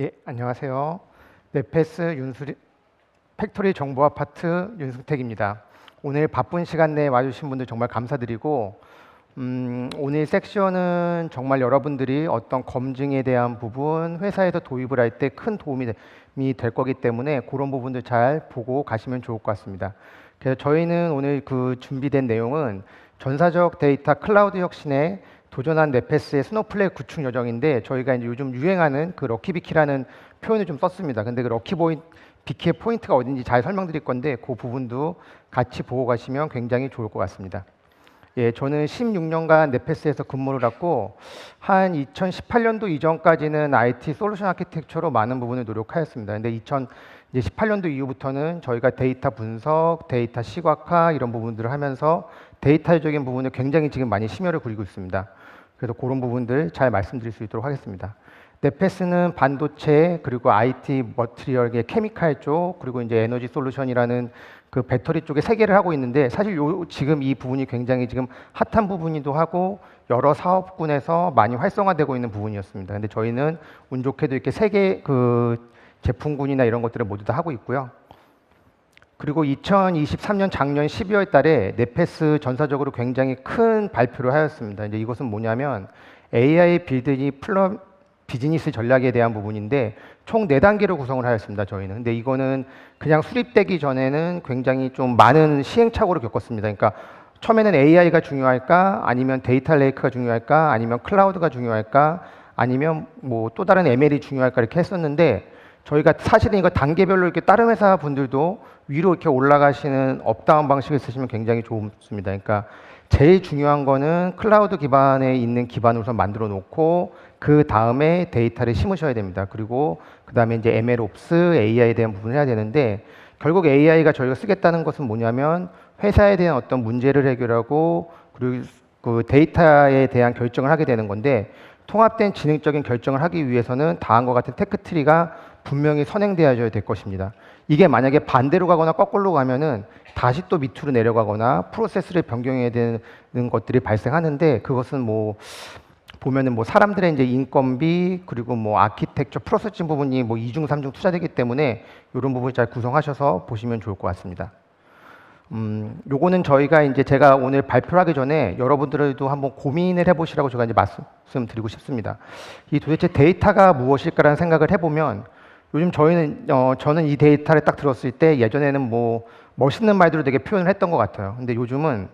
예, 안녕하세요. 네페스 윤수리 팩토리 정보 아파트 윤승택입니다. 오늘 바쁜 시간 내에 와주신 분들 정말 감사드리고 음, 오늘 섹션은 정말 여러분들이 어떤 검증에 대한 부분 회사에서 도입을 할 때 큰 도움이 되- 이될 거기 때문에 그런 부분들 잘 보고 가시면 좋을 것 같습니다. 그래서 저희는 오늘 그 준비된 내용은 전사적 데이터 클라우드 혁신에 도전한 네페스의 스노플레이 구축 여정인데 저희가 이제 요즘 유행하는 그 럭키비키라는 표현을 좀 썼습니다. 근데 그 럭키보이 비키의 포인트가 어딘지 잘 설명드릴 건데 그 부분도 같이 보고 가시면 굉장히 좋을 것 같습니다. 예, 저는 16년간 네페스에서 근무를 했고 한 2018년도 이전까지는 IT 솔루션 아키텍처로 많은 부분을 노력하였습니다. 근데 2018년도 이후부터는 저희가 데이터 분석, 데이터 시각화 이런 부분들을 하면서 데이터적인 부분을 굉장히 지금 많이 심혈을 기울이고 있습니다. 그래서 그런 부분들 잘 말씀드릴 수 있도록 하겠습니다. 네페스는 반도체 그리고 IT 머티리얼의 케미칼 쪽 그리고 이제 에너지 솔루션이라는 그 배터리 쪽에 세 개를 하고 있는데 사실 요 지금 이 부분이 굉장히 지금 핫한 부분이기도 하고 여러 사업군에서 많이 활성화되고 있는 부분이었습니다. 근데 저희는 운 좋게도 이렇게 세 개 그 제품군이나 이런 것들을 모두 다 하고 있고요. 그리고 2023년 작년 12월 달에 네페스 전사적으로 굉장히 큰 발표를 하였습니다. 이제 이것은 뭐냐면 AI 빌드니 플러 비즈니스 전략에 대한 부분인데 총 네단계로 구성을 하였습니다. 저희는. 근데 이거는 그냥 수립되기 전에는 굉장히 좀 많은 시행착오를 겪었습니다. 그러니까 처음에는 AI가 중요할까 아니면 데이터 레이크가 중요할까 아니면 클라우드가 중요할까 아니면 뭐 또 다른 ML이 중요할까 이렇게 했었는데 저희가 사실은 이거 단계별로 이렇게 다른 회사 분들도 위로 이렇게 올라가시는 업다운 방식을 쓰시면 굉장히 좋습니다. 그러니까 제일 중요한 거는 클라우드 기반에 있는 기반을 우선 만들어 놓고 그 다음에 데이터를 심으셔야 됩니다. 그리고 그 다음에 이제 ML 옵스, AI에 대한 부분을 해야 되는데 결국 AI가 저희가 쓰겠다는 것은 뭐냐면 회사에 대한 어떤 문제를 해결하고 그리고 그 데이터에 대한 결정을 하게 되는 건데 통합된 지능적인 결정을 하기 위해서는 다음과 같은 테크트리가 분명히 선행되어야 될 것입니다. 이게 만약에 반대로 가거나 거꾸로 가면은 다시 또 밑으로 내려가거나 프로세스를 변경해야 되는 것들이 발생하는데 그것은 뭐 보면은 뭐 사람들의 이제 인건비 그리고 뭐 아키텍처 프로세싱 부분이 뭐 이중 삼중 투자되기 때문에 이런 부분 잘 구성하셔서 보시면 좋을 것 같습니다. 음, 요거는 저희가 이제 제가 오늘 발표를 하기 전에 여러분들도 한번 고민을 해보시라고 제가 이제 말씀드리고 싶습니다. 이 도대체 데이터가 무엇일까라는 생각을 해보면 요즘 저희는 어, 저는 이 데이터를 딱 들었을 때 예전에는 뭐 멋있는 말들로 되게 표현을 했던 것 같아요. 근데 요즘은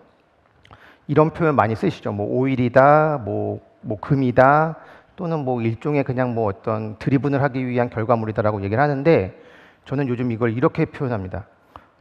이런 표현 많이 쓰시죠. 뭐 오일이다, 뭐, 뭐 금이다, 또는 뭐 일종의 그냥 뭐 어떤 드리븐을 하기 위한 결과물이다라고 얘기를 하는데 저는 요즘 이걸 이렇게 표현합니다.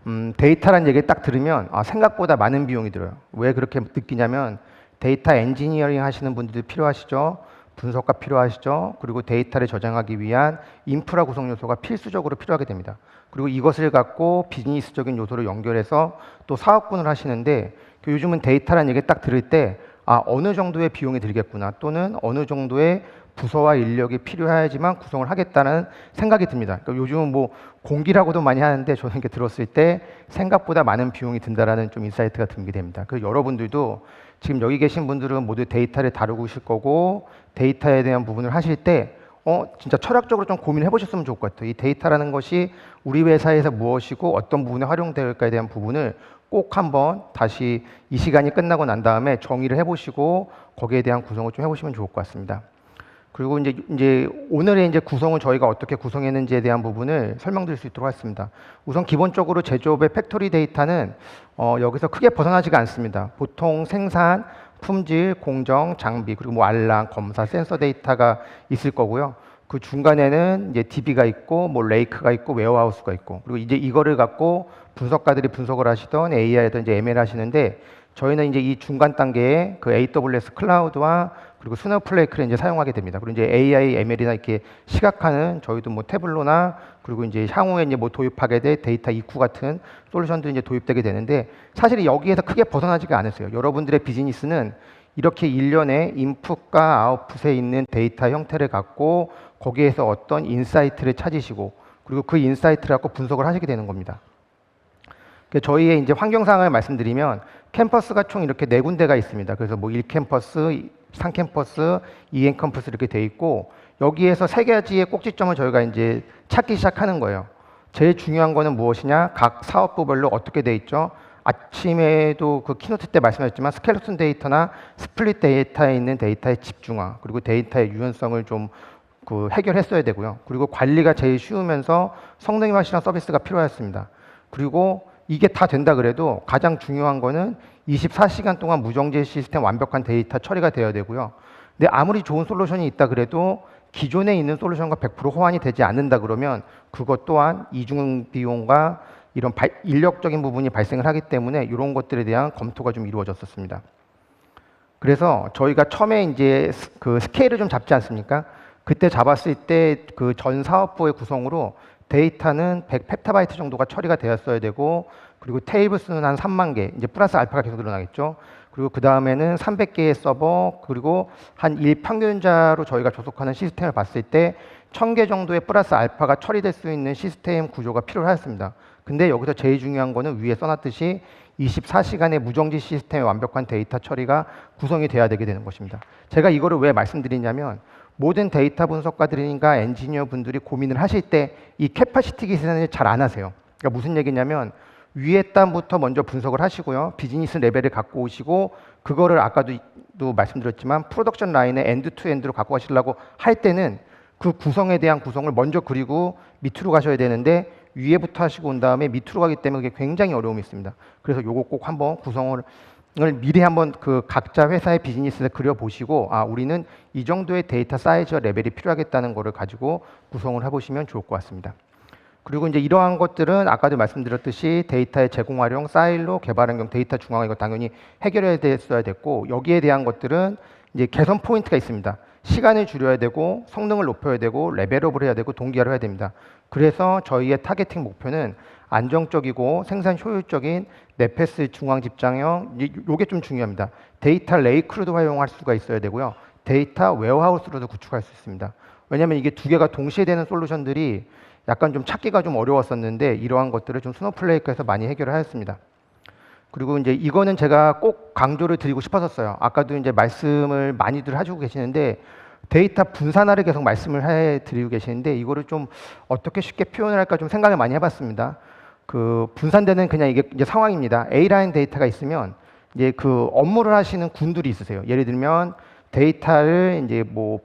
음, 데이터란 얘기 딱 들으면 아, 생각보다 많은 비용이 들어요. 왜 그렇게 느끼냐면 데이터 엔지니어링 하시는 분들도 필요하시죠. 분석가 필요하시죠. 그리고 데이터를 저장하기 위한 인프라 구성 요소가 필수적으로 필요하게 됩니다. 그리고 이것을 갖고 비즈니스적인 요소를 연결해서 또 사업군을 하시는데 그 요즘은 데이터란 얘기 딱 들을 때 아, 어느 정도의 비용이 들겠구나 또는 어느 정도의 부서와 인력이 필요해야지만 구성을 하겠다는 생각이 듭니다. 그러니까 요즘은 뭐 공기라고도 많이 하는데 저는 이렇게 들었을 때 생각보다 많은 비용이 든다라는 좀 인사이트가 들게 됩니다. 그 여러분들도 지금 여기 계신 분들은 모두 데이터를 다루고 있을 거고 데이터에 대한 부분을 하실 때 어, 진짜 철학적으로 좀 고민해 보셨으면 좋을 것 같아요. 이 데이터라는 것이 우리 회사에서 무엇이고 어떤 부분에 활용될까에 대한 부분을 꼭 한번 다시 이 시간이 끝나고 난 다음에 정의를 해보시고 거기에 대한 구성을 좀 해보시면 좋을 것 같습니다. 그리고 이제 이제 오늘의 이제 구성을 저희가 어떻게 구성했는지에 대한 부분을 설명드릴 수 있도록 하겠습니다. 우선 기본적으로 제조업의 팩토리 데이터는 어, 여기서 크게 벗어나지가 않습니다. 보통 생산, 품질, 공정, 장비 그리고 뭐 알람, 검사, 센서 데이터가 있을 거고요. 그 중간에는 이제 DB가 있고 뭐 레이크가 있고 웨어하우스가 있고 그리고 이제 이거를 갖고 분석가들이 분석을 하시던 AI든 이제 ML 하시는데 저희는 이제 이 중간 단계에 그 AWS 클라우드와 그리고 스노플레이크를 이제 사용하게 됩니다. 그리고 이제 AI, ML이나 이렇게 시각화는 저희도 뭐 태블로나 그리고 이제 향후에 이제 뭐 도입하게 될 데이터 이쿠 같은 솔루션들이 이제 도입되게 되는데 사실 여기에서 크게 벗어나지가 않았어요. 여러분들의 비즈니스는 이렇게 일련의 인풋과 아웃풋에 있는 데이터 형태를 갖고 거기에서 어떤 인사이트를 찾으시고 그리고 그 인사이트를 갖고 분석을 하시게 되는 겁니다. 그 저희의 이제 환경상을 말씀드리면 캠퍼스가 총 이렇게 네 군데가 있습니다. 그래서 뭐 1캠퍼스, 3캠퍼스, 2엔 캠퍼스 이렇게 돼 있고 여기에서 세 가지의 꼭지점을 저희가 이제 찾기 시작하는 거예요. 제일 중요한 거는 무엇이냐? 각 사업부별로 어떻게 돼 있죠? 아침에도 그 키노트 때 말씀하셨지만 스켈레톤 데이터나 스플릿 데이터에 있는 데이터의 집중화 그리고 데이터의 유연성을 좀 그 해결했어야 되고요. 그리고 관리가 제일 쉬우면서 성능이 확실한 서비스가 필요했습니다. 그리고 이게 다 된다 그래도 가장 중요한 거는 24시간 동안 무정지 시스템 완벽한 데이터 처리가 되어야 되고요. 근데 아무리 좋은 솔루션이 있다 그래도 기존에 있는 솔루션과 100% 호환이 되지 않는다 그러면 그것 또한 이중 비용과 이런 발- 인력적인 부분이 발생을 하기 때문에 이런 것들에 대한 검토가 좀 이루어졌었습니다. 그래서 저희가 처음에 이제 스- 그 스케일을 좀 잡지 않습니까? 그때 잡았을 때 그 전 사업부의 구성으로 데이터는 100 펩타바이트 정도가 처리가 되었어야 되고 그리고 테이블 수는 한 3만 개, 이제 플러스 알파가 계속 늘어나겠죠. 그리고 그 다음에는 300개의 서버 그리고 한 일평균자로 저희가 조속하는 시스템을 봤을 때 1000개 정도의 플러스 알파가 처리될 수 있는 시스템 구조가 필요하였습니다. 근데 여기서 제일 중요한 거는 위에 써놨듯이 24시간의 무정지 시스템의 완벽한 데이터 처리가 구성이 돼야 되게 되는 것입니다. 제가 이거를 왜 말씀드리냐면 모든 데이터 분석가들이니까 엔지니어 분들이 고민을 하실 때 이 캐파시티 계산을 잘 안 하세요. 그러니까 무슨 얘기냐면 위에 단부터 먼저 분석을 하시고요. 비즈니스 레벨을 갖고 오시고 그거를 아까도 도 말씀드렸지만 프로덕션 라인에 엔드 투 엔드로 갖고 가시려고 할 때는 그 구성에 대한 구성을 먼저 그리고 밑으로 가셔야 되는데 위에부터 하시고 온 다음에 밑으로 가기 때문에 그게 굉장히 어려움이 있습니다. 그래서 요거 꼭 한번 구성을 을 미리 한번 그 각자 회사의 비즈니스를 그려 보시고 아 우리는 이 정도의 데이터 사이즈와 레벨이 필요하겠다는 거를 가지고 구성을 해보시면 좋을 것 같습니다. 그리고 이제 이러한 것들은 아까도 말씀드렸듯이 데이터의 제공 활용, 사일로, 개발 환경, 데이터 중앙화 이거 당연히 해결해야 됐어야 됐고 여기에 대한 것들은 이제 개선 포인트가 있습니다. 시간을 줄여야 되고 성능을 높여야 되고 레벨업을 해야 되고 동기화를 해야 됩니다. 그래서 저희의 타겟팅 목표는 안정적이고 생산 효율적인 네페스 중앙 집장형 이- 요게 좀 중요합니다. 데이터 레이크로도 활용할 수가 있어야 되고요. 데이터 웨어하우스로도 구축할 수 있습니다. 왜냐하면 이게 두 개가 동시에 되는 솔루션들이 약간 좀 찾기가 좀 어려웠었는데 이러한 것들을 좀 스노플레이크에서 많이 해결을 하였습니다. 그리고 이제 이거는 제가 꼭 강조를 드리고 싶었었어요. 아까도 이제 말씀을 많이들 해주고 계시는데 데이터 분산화를 계속 말씀을 해 드리고 계시는데 이거를 좀 어떻게 쉽게 표현을 할까 좀 생각을 많이 해봤습니다. 그 분산되는 그냥 이게 이제 상황입니다. A라는 데이터가 있으면 이제 그 업무를 하시는 군들이 있으세요. 예를 들면 데이터를 이제 뭐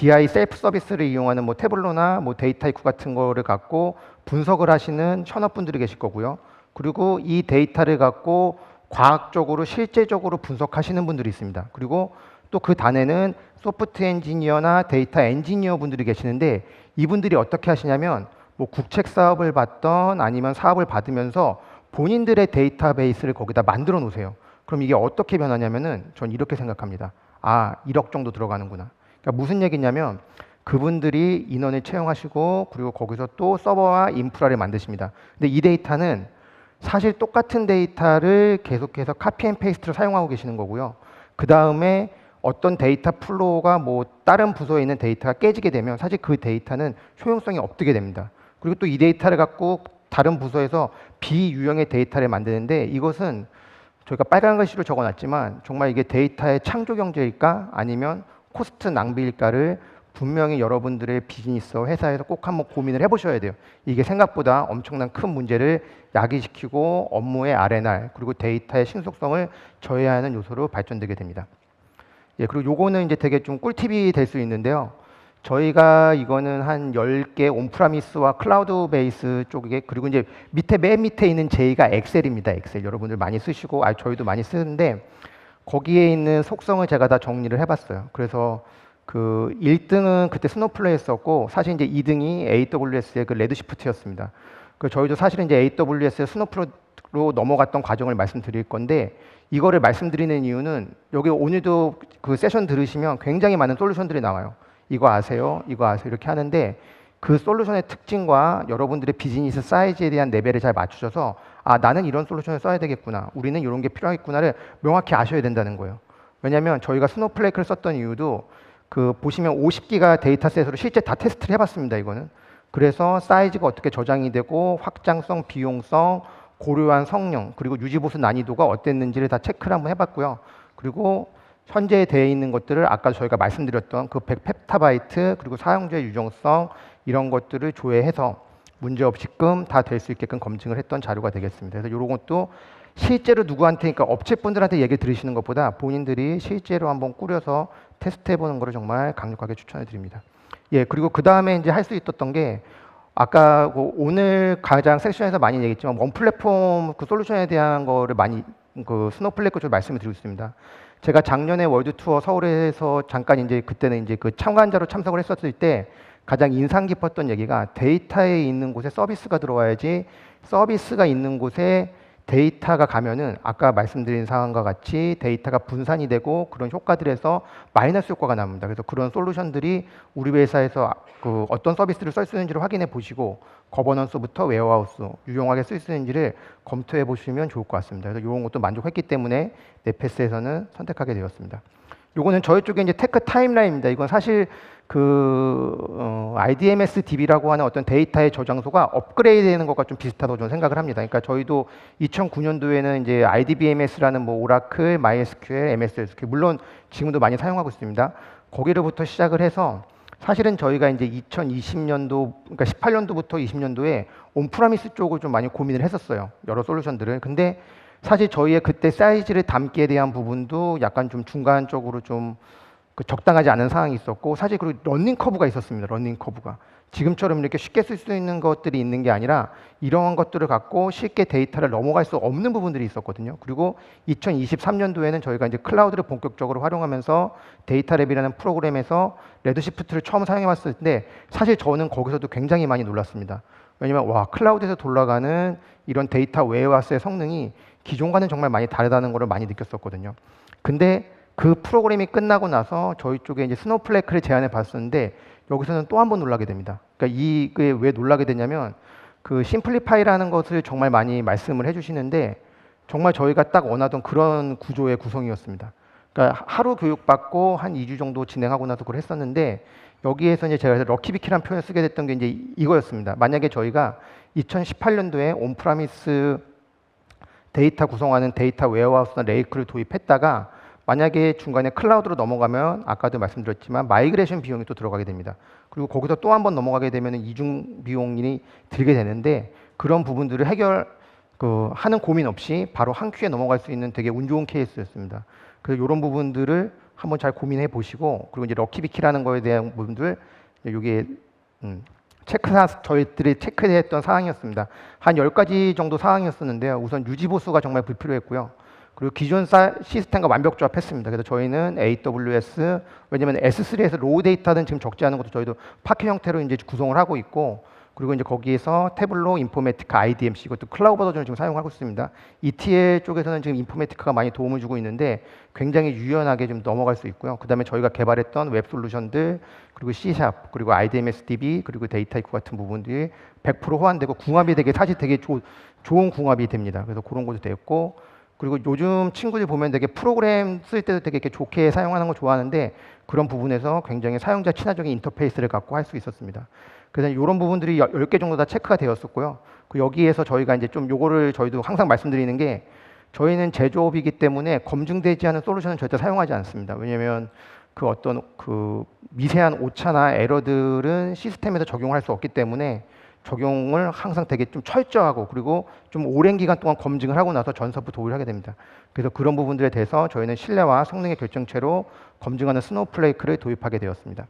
BI 셀프 서비스를 이용하는 뭐 태블로나 뭐 데이터 이쿠 같은 거를 갖고 분석을 하시는 현업분들이 계실 거고요. 그리고 이 데이터를 갖고 과학적으로 실제적으로 분석하시는 분들이 있습니다. 그리고 또 그 단에는 소프트 엔지니어나 데이터 엔지니어 분들이 계시는데 이분들이 어떻게 하시냐면 뭐 국책 사업을 받던 아니면 사업을 받으면서 본인들의 데이터베이스를 거기다 만들어 놓으세요. 그럼 이게 어떻게 변하냐면은 전 이렇게 생각합니다. 아, 1억 정도 들어가는구나. 그러니까 무슨 얘기냐면 그분들이 인원을 채용하시고 그리고 거기서 또 서버와 인프라를 만드십니다. 근데 이 데이터는 사실 똑같은 데이터를 계속해서 카피 앤 페이스트로 사용하고 계시는 거고요. 그 다음에 어떤 데이터 플로우가 뭐 다른 부서에 있는 데이터가 깨지게 되면 사실 그 데이터는 효용성이 없게 됩니다. 그리고 또 이 데이터를 갖고 다른 부서에서 비유형의 데이터를 만드는데 이것은 저희가 빨간 글씨로 적어놨지만 정말 이게 데이터의 창조 경제일까 아니면 코스트 낭비일까를 분명히 여러분들의 비즈니스 회사에서 꼭 한번 고민을 해보셔야 돼요. 이게 생각보다 엄청난 큰 문제를 야기시키고 업무의 R&R 그리고 데이터의 신속성을 저해하는 요소로 발전되게 됩니다. 예, 그리고 요거는 이제 되게 좀 꿀팁이 될 수 있는데요. 저희가 이거는 한 10개 온프라미스와 클라우드 베이스 쪽에 그리고 이제 밑에 맨 밑에 있는 J가 엑셀입니다. 엑셀 여러분들 많이 쓰시고 아 저희도 많이 쓰는데 거기에 있는 속성을 제가 다 정리를 해봤어요. 그래서 그 1등은 그때 스노플레이였었고 사실 이제 2등이 AWS의 그 레드시프트였습니다. 그 저희도 사실은 이제 AWS의 스노플로 넘어갔던 과정을 말씀드릴 건데 이거를 말씀드리는 이유는 여기 오늘도 그 세션 들으시면 굉장히 많은 솔루션들이 나와요. 이거 아세요? 이거 아세요? 이렇게 하는데 그 솔루션의 특징과 여러분들의 비즈니스 사이즈에 대한 레벨을 잘 맞추셔서 아 나는 이런 솔루션을 써야 되겠구나. 우리는 이런 게 필요하겠구나를 명확히 아셔야 된다는 거예요. 왜냐하면 저희가 스노플레이크를 썼던 이유도 그 보시면 50기가 데이터셋으로 실제 다 테스트를 해봤습니다 이거는. 그래서 사이즈가 어떻게 저장이 되고 확장성 비용성 고려한 성능 그리고 유지보수 난이도가 어땠는지를 다 체크를 한번 해봤고요. 그리고 현재 되어 있는 것들을 아까 저희가 말씀드렸던 그 100펩타바이트 그리고 사용자의 유정성 이런 것들을 조회해서 문제 없이끔 다 될 수 있게끔 검증을 했던 자료가 되겠습니다. 그래서 이런 것도 실제로 누구한테 그러니까 업체분들한테 얘기 들으시는 것보다 본인들이 실제로 한번 꾸려서 테스트해 보는 거를 정말 강력하게 추천해 드립니다. 예, 그리고 그 다음에 이제 할 수 있었던 게 아까 그 오늘 가장 섹션에서 많이 얘기했지만 원 플랫폼 그 솔루션에 대한 거를 많이 그 스노플레이크 좀 말씀을 드리고 있습니다. 제가 작년에 월드 투어 서울에서 잠깐 이제 그때는 이제 그 참관자로 참석을 했었을 때 가장 인상 깊었던 얘기가 데이터에 있는 곳에 서비스가 들어와야지 서비스가 있는 곳에 데이터가 가면은 아까 말씀드린 상황과 같이 데이터가 분산이 되고 그런 효과들에서 마이너스 효과가 납니다. 그래서 그런 솔루션들이 우리 회사에서 그 어떤 서비스를 쓸 수 있는지를 확인해 보시고 거버넌스부터 웨어하우스 유용하게 쓸 수 있는지를 검토해 보시면 좋을 것 같습니다. 그래서 이런 것도 만족했기 때문에 네페스에서는 선택하게 되었습니다. 요거는 저희 쪽에 이제 테크 타임라인입니다. 이건 사실 그 어, IDMS DB라고 하는 어떤 데이터의 저장소가 업그레이드되는 것과 좀 비슷하다고 저는 생각을 합니다. 그러니까 저희도 2009년도에는 이제 IDBMS라는 뭐 오라클, MySQL, MS SQL 물론 지금도 많이 사용하고 있습니다. 거기로부터 시작을 해서 사실은 저희가 이제 2020년도 그러니까 18년도부터 20년도에 온프라미스 쪽을 좀 많이 고민을 했었어요. 여러 솔루션들을. 근데 사실 저희의 그때 사이즈를 담기에 대한 부분도 약간 좀 중간 쪽으로 좀그 적당하지 않은 상황이 있었고 사실 그리고 런닝 커브가 있었습니다. 런닝 커브가 지금처럼 이렇게 쉽게 쓸 수 있는 것들이 있는 게 아니라 이러한 것들을 갖고 쉽게 데이터를 넘어갈 수 없는 부분들이 있었거든요. 그리고 2023년도에는 저희가 이제 클라우드를 본격적으로 활용하면서 데이터랩이라는 프로그램에서 레드시프트를 처음 사용해 봤을 때 사실 저는 거기서도 굉장히 많이 놀랐습니다. 왜냐면 와 클라우드에서 돌아가는 이런 데이터 웨어하우스의 성능이 기존과는 정말 많이 다르다는 것을 많이 느꼈었거든요. 근데 그 프로그램이 끝나고 나서 저희 쪽에 이제 스노플레이크를 제안해 봤었는데 여기서는 또 한 번 놀라게 됩니다. 그러니까 이게 왜 놀라게 되냐면 그 심플리파이라는 것을 정말 많이 말씀을 해주시는데 정말 저희가 딱 원하던 그런 구조의 구성이었습니다. 그러니까 하루 교육받고 한 2주 정도 진행하고 나서 그걸 했었는데 여기에서 이제 제가 럭키비키라는 표현을 쓰게 됐던 게 이제 이거였습니다. 만약에 저희가 2018년도에 온프라미스 데이터 구성하는 데이터 웨어하우스나 레이크를 도입했다가 만약에 중간에 클라우드로 넘어가면 아까도 말씀드렸지만 마이그레이션 비용이 또 들어가게 됩니다. 그리고 거기서 또 한 번 넘어가게 되면 이중 비용이 들게 되는데 그런 부분들을 해결 그 하는 고민 없이 바로 한 큐에 넘어갈 수 있는 되게 운 좋은 케이스였습니다. 그래서 이런 부분들을 한번 잘 고민해 보시고 그리고 이제 럭키비키라는 거에 대한 부분들 이게 음, 체크사 저희들이 체크했던 사항이었습니다. 한 10가지 정도 사항이었었는데요. 우선 유지 보수가 정말 불필요했고요. 그리고 기존 시스템과 완벽 조합했습니다. 그래서 저희는 AWS 왜냐하면 S3에서 로우 데이터는 지금 적지 않은 것도 저희도 파켓 형태로 이제 구성을 하고 있고 그리고 이제 거기에서 태블로, 인포메티카, IDMC 이것도 클라우드 버전을 지금 사용하고 있습니다. ETL 쪽에서는 지금 인포메티카가 많이 도움을 주고 있는데 굉장히 유연하게 좀 넘어갈 수 있고요. 그다음에 저희가 개발했던 웹 솔루션들 그리고 C# 그리고 IDMS DB 그리고 데이터 이크 같은 부분들이 100% 호환되고 궁합이 되게 사실 되게 조, 좋은 궁합이 됩니다. 그래서 그런 것도 됐고 그리고 요즘 친구들 보면 되게 프로그램 쓸 때도 되게 이렇게 좋게 사용하는 거 좋아하는데 그런 부분에서 굉장히 사용자 친화적인 인터페이스를 갖고 할 수 있었습니다. 그래서 이런 부분들이 10개 정도 다 체크가 되었었고요. 그 여기에서 저희가 이제 좀 요거를 저희도 항상 말씀드리는 게 저희는 제조업이기 때문에 검증되지 않은 솔루션은 절대 사용하지 않습니다. 왜냐하면 그 어떤 그 미세한 오차나 에러들은 시스템에서 적용할 수 없기 때문에 적용을 항상 되게 좀 철저하고 그리고 좀 오랜 기간 동안 검증을 하고 나서 전서부 도입을 하게 됩니다. 그래서 그런 부분들에 대해서 저희는 신뢰와 성능의 결정체로 검증하는 스노우플레이크를 도입하게 되었습니다.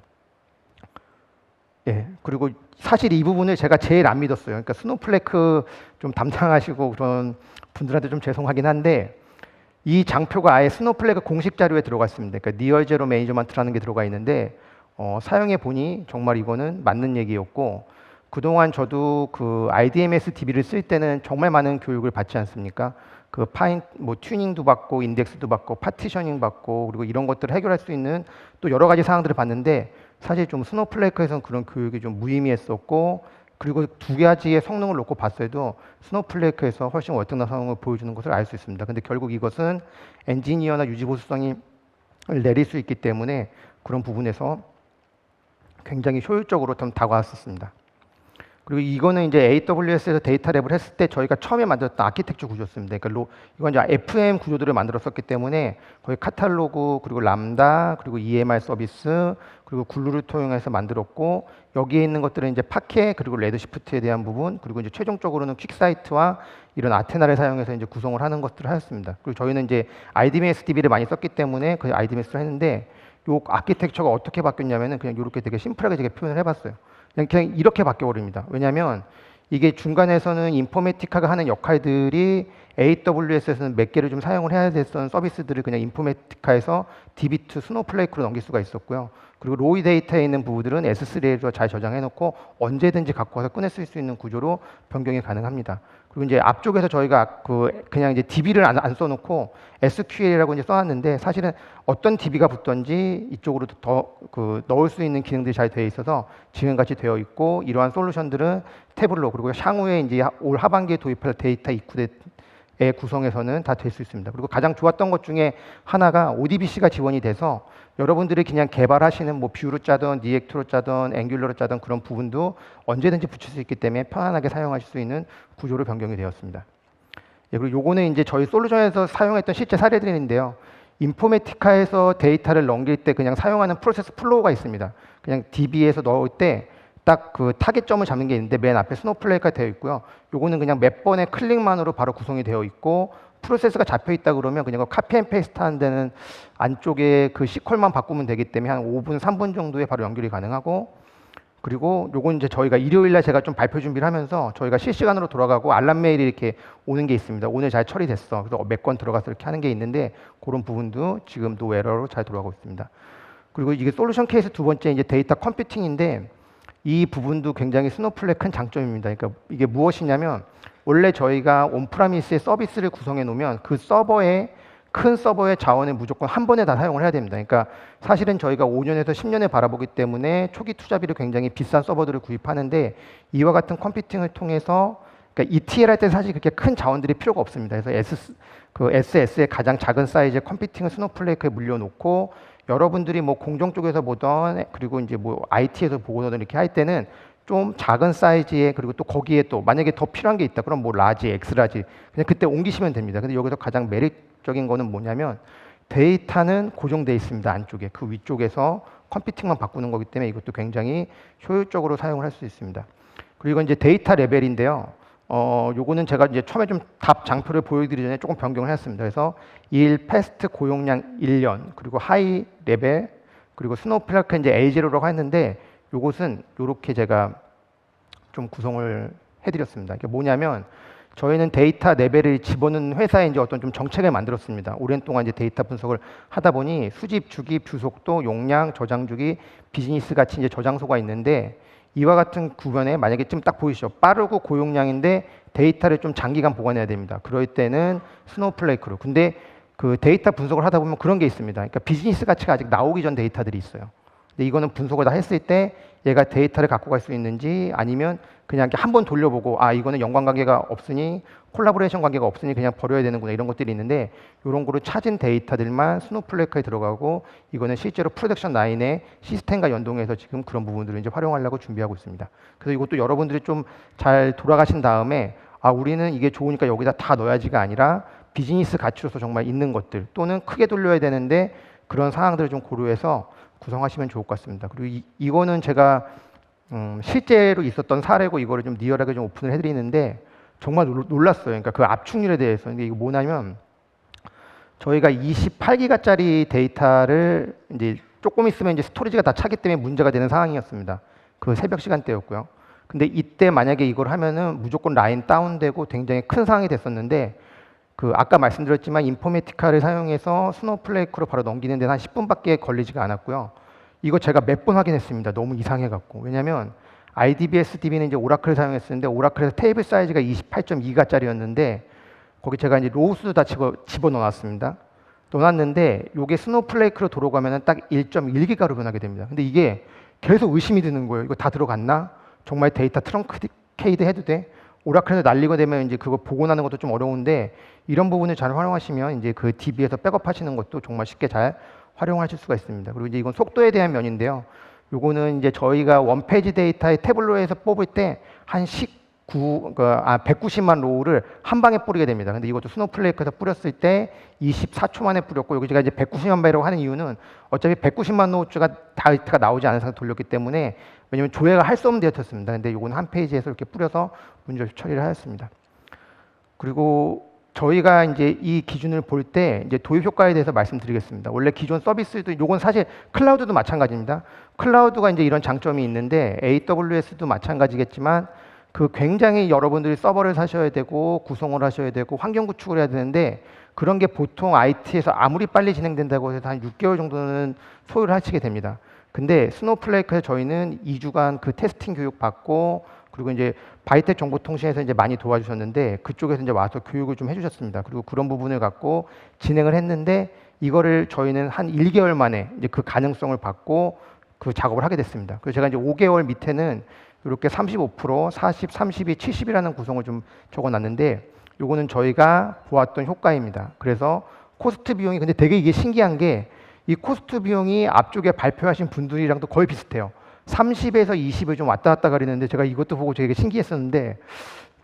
예, 그리고 사실 이 부분을 제가 제일 안 믿었어요. 그러니까 스노우플레이크 좀 담당하시고 그런 분들한테 좀 죄송하긴 한데 이 장표가 아예 스노우플레이크 공식 자료에 들어가 있습니다. 그러니까 니얼 제로 매니저먼트라는 게 들어가 있는데 어, 사용해 보니 정말 이거는 맞는 얘기였고 그동안 저도 그 IDMS DB를 쓸 때는 정말 많은 교육을 받지 않습니까? 그 파인 뭐 튜닝도 받고 인덱스도 받고 파티셔닝 받고 그리고 이런 것들을 해결할 수 있는 또 여러 가지 사항들을 봤는데 사실 좀 스노플레이크에서는 그런 교육이 좀 무의미했었고 그리고 두 가지의 성능을 놓고 봤어도 스노플레이크에서 훨씬 월등한 성능을 보여주는 것을 알 수 있습니다. 근데 결국 이것은 엔지니어나 유지 보수성이 내릴 수 있기 때문에 그런 부분에서 굉장히 효율적으로 좀 다가왔었습니다. 그리고 이거는 이제 AWS에서 데이터 랩을 했을 때 저희가 처음에 만들었던 아키텍처 구조였습니다. 그러니까 로, 이건 이제 FM 구조들을 만들었었기 때문에 거의 카탈로그 그리고 람다 그리고 EMR 서비스 그리고 글루를 통해서 만들었고 여기에 있는 것들은 이제 파케 그리고 레드시프트에 대한 부분 그리고 이제 최종적으로는 퀵사이트와 이런 아테나를 사용해서 이제 구성을 하는 것들을 하였습니다. 그리고 저희는 이제 IDMS DB를 많이 썼기 때문에 그 IDMS를 했는데 요 아키텍처가 어떻게 바뀌었냐면은 그냥 이렇게 되게 심플하게 제가 표현을 해봤어요. 그냥, 그냥 이렇게 바뀌어 버립니다. 왜냐하면 이게 중간에서는 인포메티카가 하는 역할들이 AWS에서는 몇 개를 좀 사용을 해야 됐던 서비스들을 그냥 인포메티카에서 DB2 스노플레이크로 넘길 수가 있었고요. 그리고 로이 데이터에 있는 부분들은 S3에서 잘 저장해 놓고 언제든지 갖고 와서 쓸수 있는 구조로 변경이 가능합니다. 그리고 이제 앞쪽에서 저희가 그 그냥 이제 DB를 안, 안 써놓고 SQL이라고 이제 써놨는데 사실은 어떤 DB가 붙던지 이쪽으로 더 그 넣을 수 있는 기능들이 잘 되어 있어서 지금같이 되어 있고 이러한 솔루션들은 태블로 그리고 향후에 이제 올 하반기에 도입할 데이터 입구대 의 구성에서는 다 될 수 있습니다. 그리고 가장 좋았던 것 중에 하나가 ODBC가 지원이 돼서 여러분들이 그냥 개발하시는 뭐 뷰로 짜든 리액트로 짜든 앵귤러로 짜든 그런 부분도 언제든지 붙일 수 있기 때문에 편안하게 사용하실 수 있는 구조로 변경이 되었습니다. 예, 그리고 요거는 이제 저희 솔루션에서 사용했던 실제 사례들인데요. 인포메티카에서 데이터를 넘길 때 그냥 사용하는 프로세스 플로우가 있습니다. 그냥 DB에서 넣을 때 딱 그 타겟점을 잡는 게 있는데 맨 앞에 스노플레이크가 되어 있고요. 요거는 그냥 몇 번의 클릭만으로 바로 구성이 되어 있고 프로세스가 잡혀 있다 그러면 그냥 카피 앤 페이스트 하는 데는 안쪽에 그 시퀄만 바꾸면 되기 때문에 한 5분, 3분 정도에 바로 연결이 가능하고 그리고 요건 이제 저희가 일요일 날 제가 좀 발표 준비를 하면서 저희가 실시간으로 돌아가고 알람 메일이 이렇게 오는 게 있습니다. 오늘 잘 처리됐어. 그래서 몇 건 들어가서 이렇게 하는 게 있는데 그런 부분도 지금 노 에러로 잘 돌아가고 있습니다. 그리고 이게 솔루션 케이스 두 번째 이제 데이터 컴퓨팅인데 이 부분도 굉장히 스노플레 큰 장점입니다. 그러니까 이게 무엇이냐면 원래 저희가 온프라미스의 서비스를 구성해 놓으면 그 서버에 큰 서버의 자원을 무조건 한 번에 다 사용을 해야 됩니다. 그러니까 사실은 저희가 5년에서 10년을 바라보기 때문에 초기 투자비를 굉장히 비싼 서버들을 구입하는데 이와 같은 컴퓨팅을 통해서 그러니까 ETL 할 때 사실 그렇게 큰 자원들이 필요가 없습니다. 그래서 S, 그 SS의 가장 작은 사이즈의 컴퓨팅을 스노플레이크에 물려놓고 여러분들이 뭐 공정 쪽에서 보던 그리고 이제 뭐 IT에서 보거든 이렇게 할 때는 좀 작은 사이즈의 그리고 또 거기에 또 만약에 더 필요한 게 있다 그럼 뭐 라지, 엑스라지 그냥 그때 옮기시면 됩니다. 근데 여기서 가장 매력적인 거는 뭐냐면 데이터는 고정돼 있습니다 안쪽에 그 위쪽에서 컴퓨팅만 바꾸는 거기 때문에 이것도 굉장히 효율적으로 사용을 할 수 있습니다. 그리고 이제 데이터 레벨인데요. 어, 요거는 제가 이제 처음에 좀 답 장표를 보여드리기 전에 조금 변경을 했습니다. 그래서 1 패스트 고용량 1년 그리고 하이 레벨 그리고 스노우플라크 이제 A0라고 했는데 요것은 요렇게 제가 좀 구성을 해드렸습니다. 이게 뭐냐면 저희는 데이터 레벨을 집어넣는 회사에 이제 어떤 좀 정책을 만들었습니다. 오랜 동안 이제 데이터 분석을 하다 보니 수집 주기, 뷰속도, 용량, 저장 주기, 비즈니스 같이 이제 저장소가 있는데 이와 같은 구변에 만약에 좀딱 보이시죠. 빠르고 고용량인데 데이터를 좀 장기간 보관해야 됩니다. 그럴 때는 스노우플레이크로. 근데 그 데이터 분석을 하다 보면 그런 게 있습니다. 그러니까 비즈니스 가치가 아직 나오기 전 데이터들이 있어요. 근데 이거는 분석을 다 했을 때 얘가 데이터를 갖고 갈 수 있는지 아니면 그냥 한 번 돌려보고 아 이거는 연관 관계가 없으니 콜라보레이션 관계가 없으니 그냥 버려야 되는구나 이런 것들이 있는데 이런 거를 찾은 데이터들만 스노플레이크에 들어가고 이거는 실제로 프로덕션 라인의 시스템과 연동해서 지금 그런 부분들을 이제 활용하려고 준비하고 있습니다. 그래서 이것도 여러분들이 좀 잘 돌아가신 다음에 아 우리는 이게 좋으니까 여기다 다 넣어야지가 아니라 비즈니스 가치로서 정말 있는 것들 또는 크게 돌려야 되는데 그런 상황들을 좀 고려해서 구성하시면 좋을 것 같습니다. 그리고 이, 이거는 제가 음, 실제로 있었던 사례고 이거를 좀 리얼하게 좀 오픈을 해드리는데 정말 놀 랐어요. 그러니까 그 압축률에 대해서. 이거 뭐냐면 저희가 28기가짜리 데이터를 이제 조금 있으면 이제 스토리지가 다 차기 때문에 문제가 되는 상황이었습니다. 그 새벽 시간대였고요. 근데 이때 만약에 이걸 하면은 무조건 라인 다운되고 굉장히 큰 상황이 됐었는데 그 아까 말씀드렸지만 인포메티카를 사용해서 스노플레이크로 바로 넘기는 데는 한 10분밖에 걸리지가 않았고요. 이거 제가 몇 번 확인했습니다. 너무 이상해 갖고. 왜냐면 IDBS DB는 이제 오라클을 사용했었는데 오라클에서 테이블 사이즈가 28.2가짜리였는데 거기 제가 이제 로우스도 다 집어, 집어 넣어 놨습니다. 넣어놨는데 이게 스노플레이크로 들어가면 딱 1.1기가로 변하게 됩니다. 근데 이게 계속 의심이 드는 거예요. 이거 다 들어갔나? 정말 데이터 트렁크케이드 해도 돼? 오라클에서 날리게 되면 이제 그거 복원하는 것도 좀 어려운데 이런 부분을 잘 활용하시면 이제 그 DB에서 백업하시는 것도 정말 쉽게 잘 활용하실 수가 있습니다. 그리고 이제 이건 속도에 대한 면인데요. 요거는 이제 저희가 원페이지 데이터의 태블로에서 뽑을 때 한 19, 그, 아, 190만 로우를 한 방에 뿌리게 됩니다. 근데 이것도 스노플레이크에서 뿌렸을 때 24초 만에 뿌렸고 여기 제가 이제 190만 배라고 하는 이유는 어차피 190만 로우가 데이터가 나오지 않은 상태 돌렸기 때문에 왜냐면 조회가 할 수 없는 데이터였습니다. 근데 요거는 한 페이지에서 이렇게 뿌려서 문제 처리를 하였습니다. 그리고 저희가 이제 이 기준을 볼 때 이제 도입 효과에 대해서 말씀드리겠습니다. 원래 기존 서비스도 요건 사실 클라우드도 마찬가지입니다. 클라우드가 이제 이런 장점이 있는데 AWS도 마찬가지겠지만 그 굉장히 여러분들이 서버를 사셔야 되고 구성을 하셔야 되고 환경 구축을 해야 되는데 그런 게 보통 IT에서 아무리 빨리 진행된다고 해서 한 6개월 정도는 소요를 하시게 됩니다. 근데 스노플레이크에 저희는 2주간 그 테스팅 교육 받고 그리고 이제 바이텍 정보통신에서 이제 많이 도와주셨는데 그쪽에서 이제 와서 교육을 좀 해주셨습니다. 그리고 그런 부분을 갖고 진행을 했는데 이거를 저희는 한 1개월 만에 이제 그 가능성을 받고 그 작업을 하게 됐습니다. 그래서 제가 이제 5개월 밑에는 이렇게 35%, 40, 32, 70이라는 구성을 좀 적어놨는데 요거는 저희가 보았던 효과입니다. 그래서 코스트 비용이 근데 되게 이게 신기한 게 이 코스트 비용이 앞쪽에 발표하신 분들이랑도 거의 비슷해요. 30에서 20을 좀 왔다 갔다 가리는데 제가 이것도 보고 되게 신기했었는데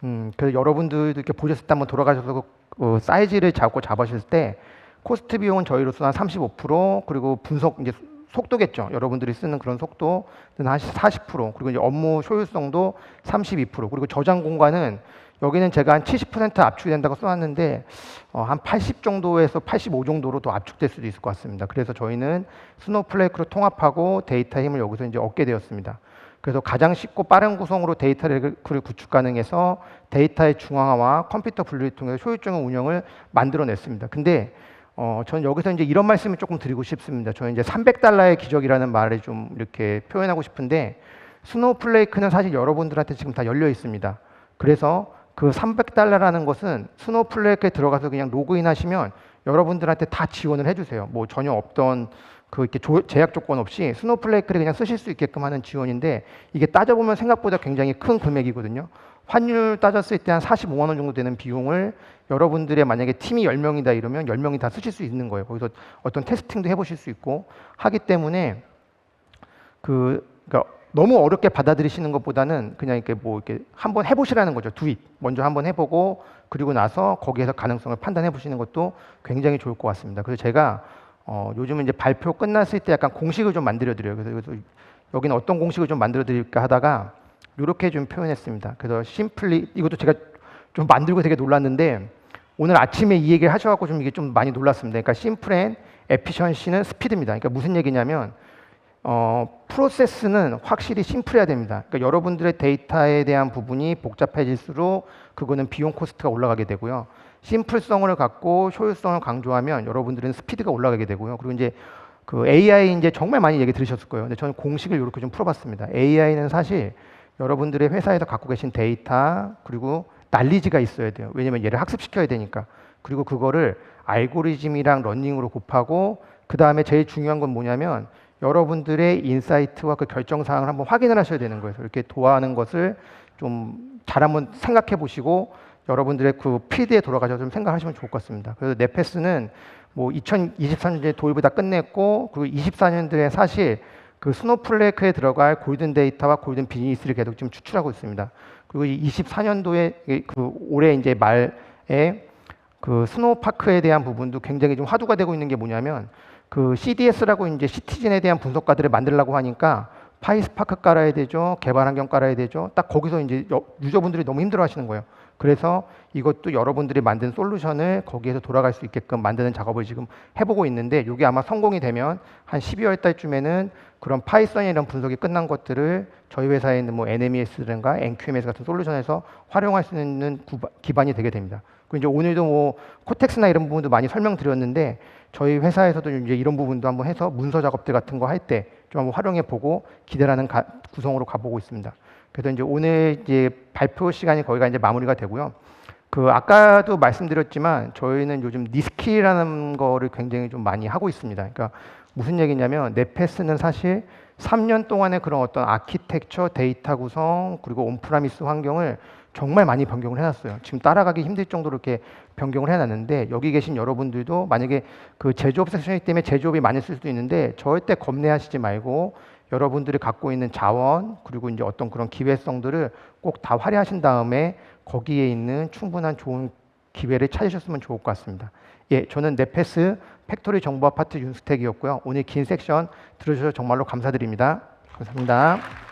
음, 그래서 여러분들도 이렇게 보셨을 때 한번 돌아가셔서 그, 어, 사이즈를 잡고 잡으실 때 코스트 비용은 저희로서 한35% 그리고 분석 이제 속도겠죠. 여러분들이 쓰는 그런 속도는 한 40% 그리고 이제 업무 효율성도 32% 그리고 저장 공간은 여기는 제가 한 70% 압축이 된다고 써놨는데 어, 한 80 정도에서 85 정도로 더 압축될 수도 있을 것 같습니다. 그래서 저희는 스노플레이크로 통합하고 데이터 힘을 여기서 이제 얻게 되었습니다. 그래서 가장 쉽고 빠른 구성으로 데이터를 구축 가능해서 데이터의 중앙화와 컴퓨터 분류를 통해서 효율적인 운영을 만들어냈습니다. 근데 어, 저는 여기서 이제 이런 말씀을 조금 드리고 싶습니다. 저는 이제 300달러의 기적이라는 말을 좀 이렇게 표현하고 싶은데 스노플레이크는 사실 여러분들한테 지금 다 열려 있습니다. 그래서 그 300달러라는 것은 스노플레이크에 들어가서 그냥 로그인 하시면 여러분들한테 다 지원을 해주세요. 뭐 전혀 없던 그 이렇게 조, 제약 조건 없이 스노플레이크를 그냥 쓰실 수 있게끔 하는 지원인데 이게 따져보면 생각보다 굉장히 큰 금액이거든요. 환율 따졌을 때 한 45만 원 정도 되는 비용을 여러분들의 만약에 팀이 10명이다 이러면 10명이 다 쓰실 수 있는 거예요. 거기서 어떤 테스팅도 해보실 수 있고 하기 때문에 그 그러니까 너무 어렵게 받아들이시는 것보다는 그냥 이렇게 뭐 이렇게 한번 해보시라는 거죠. 두입 먼저 한번 해보고 그리고 나서 거기에서 가능성을 판단해 보시는 것도 굉장히 좋을 것 같습니다. 그래서 제가 어, 요즘은 이제 발표 끝났을 때 약간 공식을 좀 만들어 드려요. 그래서 여기는 어떤 공식을 좀 만들어 드릴까 하다가 이렇게 좀 표현했습니다. 그래서 심플리 이것도 제가 좀 만들고 되게 놀랐는데 오늘 아침에 이 얘기를 하셔갖고 좀 이게 좀 많이 놀랐습니다. 그러니까 심플 앤 에피션시는 스피드입니다. 그러니까 무슨 얘기냐면 어, 프로세스는 확실히 심플해야 됩니다. 그러니까 여러분들의 데이터에 대한 부분이 복잡해질수록 그거는 비용 코스트가 올라가게 되고요. 심플성을 갖고 효율성을 강조하면 여러분들은 스피드가 올라가게 되고요. 그리고 이제 그 AI 이제 정말 많이 얘기 들으셨을 거예요. 근데 저는 공식을 이렇게 좀 풀어봤습니다. AI는 사실 여러분들의 회사에서 갖고 계신 데이터 그리고 난리지가 있어야 돼요. 왜냐면 얘를 학습시켜야 되니까. 그리고 그거를 알고리즘이랑 러닝으로 곱하고 그 다음에 제일 중요한 건 뭐냐면 여러분들의 인사이트와 그 결정 사항을 한번 확인을 하셔야 되는 거예요. 이렇게 도와하는 것을 좀 잘 한번 생각해 보시고 여러분들의 그 필드에 돌아가셔서 좀 생각하시면 좋을 것 같습니다. 그래서 네페스는 뭐 2023년에 도입을 다 끝냈고 그리고 24년도에 사실 그 스노플레이크에 들어갈 골든 데이터와 골든 비즈니스를 계속 지금 추출하고 있습니다. 그리고 24년도에 그 올해 이제 말에 그 스노우파크에 대한 부분도 굉장히 좀 화두가 되고 있는 게 뭐냐면 그 CDS라고 이제 시티즌에 대한 분석가들을 만들려고 하니까 파이스파크 깔아야 되죠. 개발 환경 깔아야 되죠. 딱 거기서 이제 유저분들이 너무 힘들어 하시는 거예요. 그래서 이것도 여러분들이 만든 솔루션을 거기에서 돌아갈 수 있게끔 만드는 작업을 지금 해보고 있는데 이게 아마 성공이 되면 한 12월 달쯤에는 그런 파이썬이나 이런 분석이 끝난 것들을 저희 회사에 있는 뭐 NMES라든가 NQMS 같은 솔루션에서 활용할 수 있는 기반이 되게 됩니다. 그리고 이제 오늘도 뭐 코텍스나 이런 부분도 많이 설명드렸는데 저희 회사에서도 이제 이런 부분도 한번 해서 문서 작업들 같은 거 할 때 좀 한번 활용해 보고 기대라는 가, 구성으로 가보고 있습니다. 그래서 이제 오늘 이제 발표 시간이 거의가 이제 마무리가 되고요. 그 아까도 말씀드렸지만 저희는 요즘 니스킬이라는 거를 굉장히 좀 많이 하고 있습니다. 그러니까 무슨 얘기냐면 네페스는 사실 3년 동안의 그런 어떤 아키텍처, 데이터 구성, 그리고 온프라미스 환경을 정말 많이 변경을 해놨어요. 지금 따라가기 힘들 정도로 이렇게 변경을 해놨는데 여기 계신 여러분들도 만약에 그 제조업 섹션이기 때문에 제조업이 많이 쓸 수도 있는데 절대 겁내하시지 말고 여러분들이 갖고 있는 자원 그리고 이제 어떤 그런 기회성들을 꼭 다 활용하신 다음에 거기에 있는 충분한 좋은 기회를 찾으셨으면 좋을 것 같습니다. 예, 저는 네페스 팩토리 정보 아파트 윤수택이었고요. 오늘 긴 섹션 들어주셔서 정말로 감사드립니다. 감사합니다.